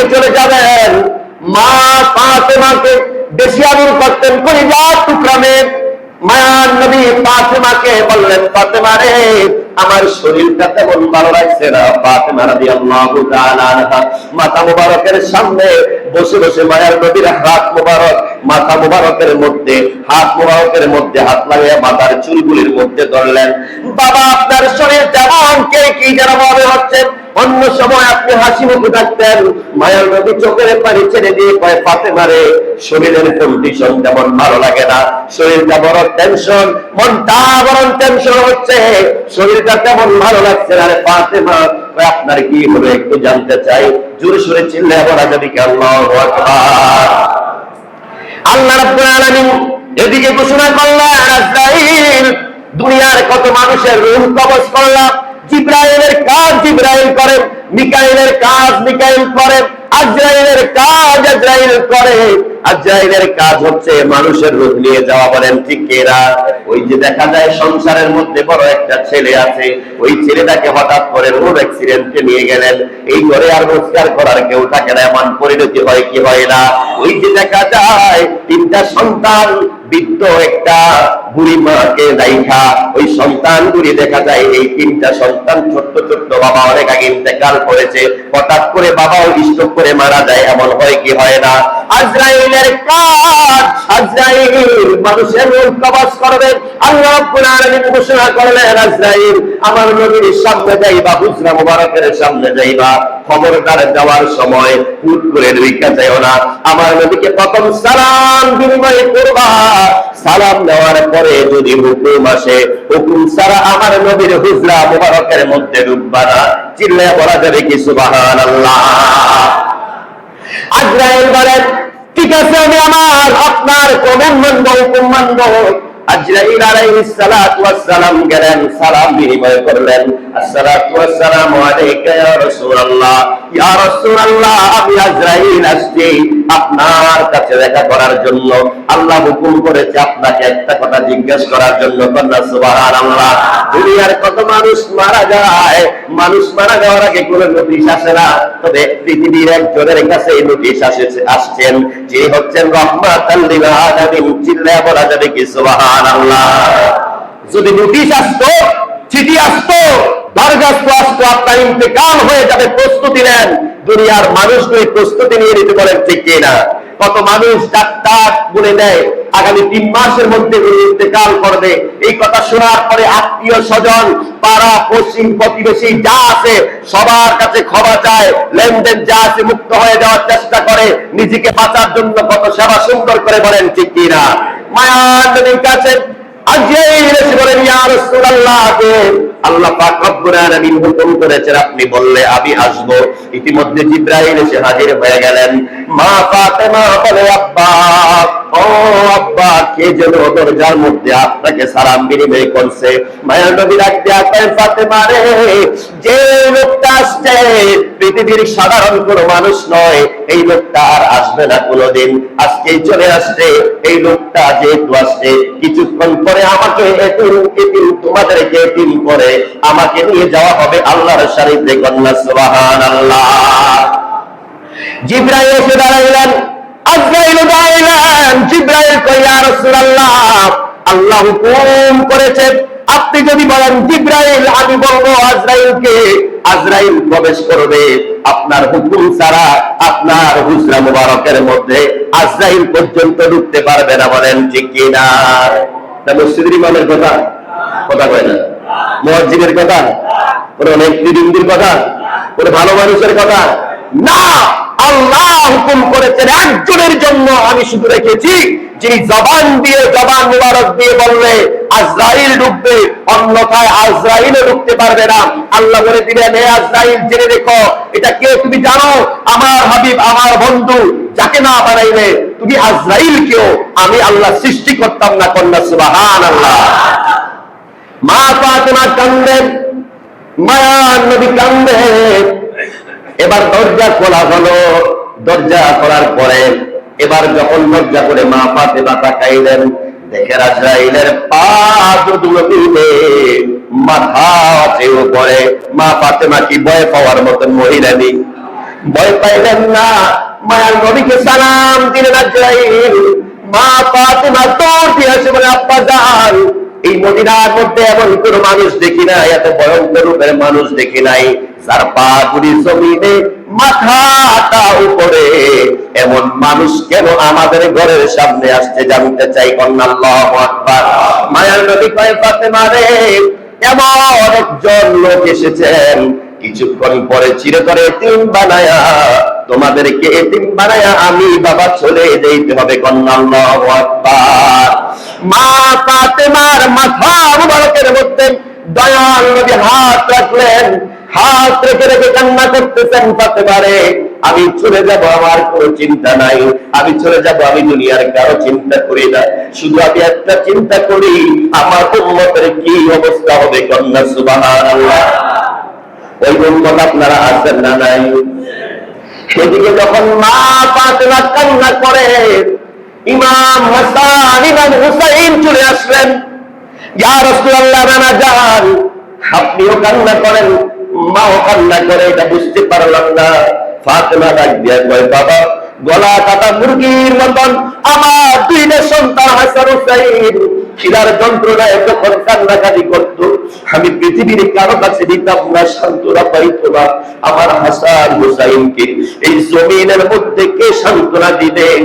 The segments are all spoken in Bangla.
থেকে চলে যাবেন। মা ফাতেমাকে বেশি আদর করতেন করে যা টুকরামে নবী বললেন আমার শরীরটা তেমন ভালো লাগছে না। মাথা মুবারকের সামনে বসে বসে মায়ার নবীর হাত মুবারক, মাথা মুবারকের মধ্যে, হাত মুবারকের মধ্যে হাত লাগিয়ে মাথার চুলগুলির মধ্যে ধরলেন। বাবা, আপনার শরীর তেমন কে কি অন্য সময় আপনি হাসি মুখে থাকতেন মায়ের নদী চোখের পানি ছেড়ে দিয়ে কয় পাতে মারে শরীরের কন্ডিশন তেমন ভালো লাগে না। শরীরটা বড় টেনশন মনটা বড় টেনশন হচ্ছে। শরীরটা তেমন ভালো লাগছে না পাতে মা আপনার কি হলো একটু জানতে চাই? জোরে সুরে চিল্লে বলা কি? আল্লাহ আল্লাহ এদিকে ঘোষণা করলেন দুনিয়ার কত মানুষের রূহ কবজ করলাম জিব্রাইলের কাজ জিব্রাইল করেন মিকাইলের কাজ মিকাইল করেন আজরাইলের কাজ আজরাইল করে। আজরাইলের কাজ হচ্ছে মানুষের রূপ নিয়ে যাওয়া বলেন ঠিক এরা ওই যে দেখা যায় সংসারের মধ্যে বড় একটা ছেলে আছে, ওই ছেলেটাকে হঠাৎ করে রোড অ্যাক্সিডেন্টে নিয়ে গেলেন। এই ঘরে আর রোজগার করার কেউ থাকে না, এমন পরিণতি হয় কি হয় না? ওই যে দেখা যায় তিনটা সন্তান, বৃদ্ধ একটা বুড়ি মাকে রাইখা ওই সন্তান গুলি দেখা যায়, এই তিনটা সন্তান ছোট্ট ছোট্ট বাবা অনেক আগে ইন্তেকাল করেছে। হঠাৎ করে বাবাও স্ট্রোক করে মারা যায়, এমন হয় কি হয় না? আজরাইলের কাজ, আজরাইল মানুষের আল্লাহ ঘোষণা করলেন, আজরাইল, আমার নবীর সামনে যাইবা মুবারকের সামনে যাইবা। খবরদার যাওয়ার সময় হুট করে ঢুইকা যাইও না। আমার নবীকে প্রথম সালাম বিনিময় করবা। সালাম দেওয়ার পরে যদি হুকুম আসে, হুকুম ছাড়া আমার নবীর হুজরা মুবারকের মধ্যে ঢুকবা না। চিল্লে বলা যাবে কি, সুবহানাল্লাহ। আজরাইল বলেন, ঠিক আছে আমি আমার আপনার কমেন মানব, হুকুম মানব। আজরাইল আলাইহিস গেলেন, সালাম বিনিময় করলেন। আসসালাতু ওয়াস আলাইকা ইয়া রাসূলুল্লাহ। আপনার কাছে দেখা করার জন্য। আল্লাহ হুকুম করেছে আপনাকে একটা কথা জিজ্ঞেস করার জন্য। দুনিয়ার কত মানুষ মারা যায়? মানুষ মারা যাওয়ার আগে কোনো নোটিশ আসে না। তবে পৃথিবীর একজনের কাছে এই নোটিশ আসেছে, আসছেন যে হচ্ছেন আলামিন। চিল্লায় বলা যাবে কি, সুবহানাল্লাহ? যদি নোটিশ আসতো, চিঠি আসতো আপনার ইন্তেকাল হয়ে যাবে প্রস্তুতি নেন। দুনিয়ার মানুষগুলি প্রস্তুতি নিয়ে নিতে ঠিক কত মানুষ ডাক্তার বলে দেয়, আগামী তিন মাসের মধ্যে ইন্তেকাল করবে। এই কথা শোনার পরে আত্মীয় স্বজন, পাড়া, পশ্চিম প্রতিবেশী যা আছে, সবার কাছে ক্ষমা চায়। লেনদেন যা আছে মুক্ত হয়ে যাওয়ার চেষ্টা করে। নিজেকে বাঁচার জন্য কত সেবা সুন্দর করে বলেন, ঠিক কিনা? মায়ার কাছে এসে বলেন, ইয়া আল্লাহ পাক আপনি বললে আমি ইতিমধ্যে এসে হাজির হয়ে গেলেন। মা আব্বা কে যেন দরজার মধ্যে আপনাকে বিনিময় করছে। নবী ডাক দিয়া কয়, ফাতেমা রে, যে লোকটা আসছে, পৃথিবীর সাধারণ কোনো মানুষ নয়। এই লোকটা আর আসবে না কোনোদিন। আজকেই চলে আসছে। এই লোকটা যেহেতু আসছে, কিছুক্ষণ পরে আমাকে এতিম এতিম তোমাদেরকে করে আমাকে নিয়ে যাওয়া হবে আল্লাহর শরীফে কন্যা, সুবহানাল্লাহ। জিব্রাইল এসে দাঁড়াইলেন। আজরাইল দাঁড়াইলেন। জিব্রাইল আল্লাহ হুকুম করেছে। আপনি যদি বলেন, জিব্রাইল, আমি বলব আজরাইলকে, আজরাইল প্রবেশ করবে। আপনার হুকুম ছাড়া আপনার হুজরা মুবারকের মধ্যে আজরাইল পর্যন্ত ঢুকতে পারবে না। বলেন, ঠিক কিনা মসজিদের ইমামের কথা। কথা কয় না? মসজিদের কথা? কোনো নেতৃবৃন্দির কথা? কোনো ভালো মানুষের কথা? না! আল্লাহ হুকুম করেছেন, একজনের জন্য আমি শুধু রেখেছি, যিনি জবান দিয়ে জবান মুবারক দিয়ে বললে আজরাইল ঢুকবে অন্যথায় আজরাইলও ঢুকতে পারবে না। আল্লাহ বলে দিলেন, হে আজরাইল, জেনে রেখো, এটা কে তুমি জানো? আমার হাবিব, আমার বন্ধু, যাকে না বানাইলে তুমি আজরাইল কেও আমি আল্লাহ সৃষ্টি করতাম না কন্যা সুবাহান আল্লাহ মা ফাতেমা কান্দেন মায়ার নবী কান্দেন এবার দরজা খোলা হলো। দরজা খোলার পরে এবার যখন দরজা করে মা ফাতেমা তাকাইলেন, দেখে রাজরাইলের পা মাথা চেয়ে পড়ে মা ফাতেমা কি ভয় পাওয়ার মতন মহিলা নেই। ভয় পাইলেন না মায়ার নবীকে সালাম দিলেন আজরাইল মা ফাতেমা দৌড় দিয়ে আসে বলে, আব্বা যান এই মদিনার মধ্যে এমন কোন মানুষ দেখি নাই, এত ভয়ঙ্কর রূপের মানুষ দেখি নাই। যার পা গুলি জমিনে, মাথাটা উপরে। এমন মানুষ কেন আমাদের ঘরের সামনে আসছে জানতে চাই কন্যাল্লাহু মায়ার নবী কয়, ফাতেমা রে, এমন একজন লোক এসেছেন। কিছুক্ষণ পরে চিরতরে এতিম বানায়া, তোমাদেরকে এতিম বানায়া আমি বাবা চলে যেতে হবে কন্যাল্লাহু আকবার। মা ফাতেমার মাথা মুবারকের মধ্যে দয়াল নবী হাত রাখলেন। হাত রেখে রেখে কান্না করতেছেন ফাতেমারে। আমি চলে যাব, আমার কোনো চিন্তা নাই। আমি চলে যাব, আমি দুনিয়ার কারও চিন্তা করি না। শুধু আমি একটা চিন্তা করি, আমার উম্মতের কি অবস্থা হবে কন্যা, সুবহানাল্লাহ। ওই উম্মত আপনারা আছেন না নাই? সেদিকে যখন মা ফাতেমা কান্না করে ইমাম হাসান ইমাম হুসাইন চলে আসলেন। ইয়া রাসূলুল্লাহ যান আপনিও কান্না করেন, মাও কান্না করে, এটা বুঝতে পারলাম না। ফাতেমা ডাক কয়, বাবা, গলা কাটা মুরগির মতন, আমার সন্তান হাসান হুসাইন, খিলার যন্ত্রণায় যখন কান্নাকাটি করত, আমি পৃথিবীর কারও কাছে দিতাম না, সান্ত্বনা পাইতো না। আমার হাসান হুসাইনকে, এই জমিনের মধ্যে কে সান্ত্বনা দিবেন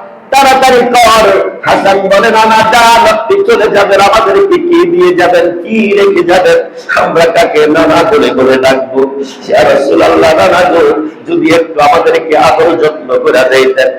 তাড়াতাড়ি কর। হাসান বলে নানা যান আপনি চলে যাবেন আমাদেরকে কি দিয়ে যাবেন, কি রেখে যাবেন? আমরা তাকে নানা করে বলে ডাকবো রাসূলুল্লাহ, নানা যদি একটু আমাদেরকে আদর যত্ন করে দিতেন।